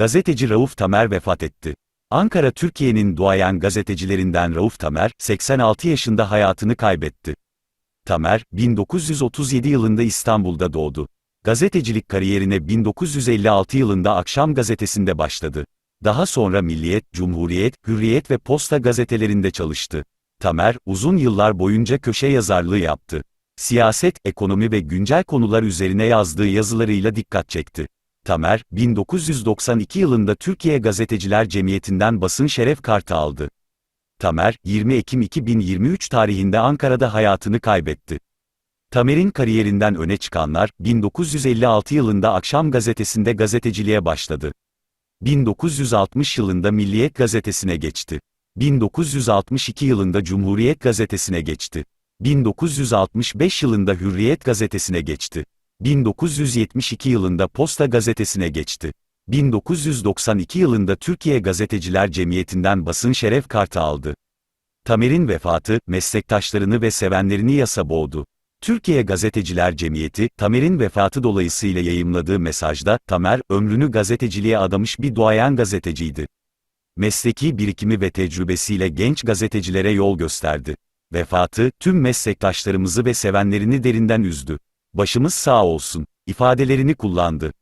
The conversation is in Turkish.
Gazeteci Rauf Tamer vefat etti. Ankara Türkiye'nin duayen gazetecilerinden Rauf Tamer, 86 yaşında hayatını kaybetti. Tamer, 1937 yılında İstanbul'da doğdu. Gazetecilik kariyerine 1956 yılında Akşam Gazetesi'nde başladı. Daha sonra Milliyet, Cumhuriyet, Hürriyet ve Posta gazetelerinde çalıştı. Tamer, uzun yıllar boyunca köşe yazarlığı yaptı. Siyaset, ekonomi ve güncel konular üzerine yazdığı yazılarıyla dikkat çekti. Tamer, 1992 yılında Türkiye Gazeteciler Cemiyeti'nden basın şeref kartı aldı. Tamer, 20 Ekim 2023 tarihinde Ankara'da hayatını kaybetti. Tamer'in kariyerinden öne çıkanlar, 1956 yılında Akşam Gazetesi'nde gazeteciliğe başladı. 1960 yılında Milliyet Gazetesi'ne geçti. 1962 yılında Cumhuriyet Gazetesi'ne geçti. 1965 yılında Hürriyet Gazetesi'ne geçti. 1972 yılında Posta Gazetesi'ne geçti. 1992 yılında Türkiye Gazeteciler Cemiyeti'nden basın şeref kartı aldı. Tamer'in vefatı, meslektaşlarını ve sevenlerini yasa boğdu. Türkiye Gazeteciler Cemiyeti, Tamer'in vefatı dolayısıyla yayımladığı mesajda, Tamer, ömrünü gazeteciliğe adamış bir duayen gazeteciydi. Mesleki birikimi ve tecrübesiyle genç gazetecilere yol gösterdi. Vefatı, tüm meslektaşlarımızı ve sevenlerini derinden üzdü. Başımız sağ olsun, ifadelerini kullandı.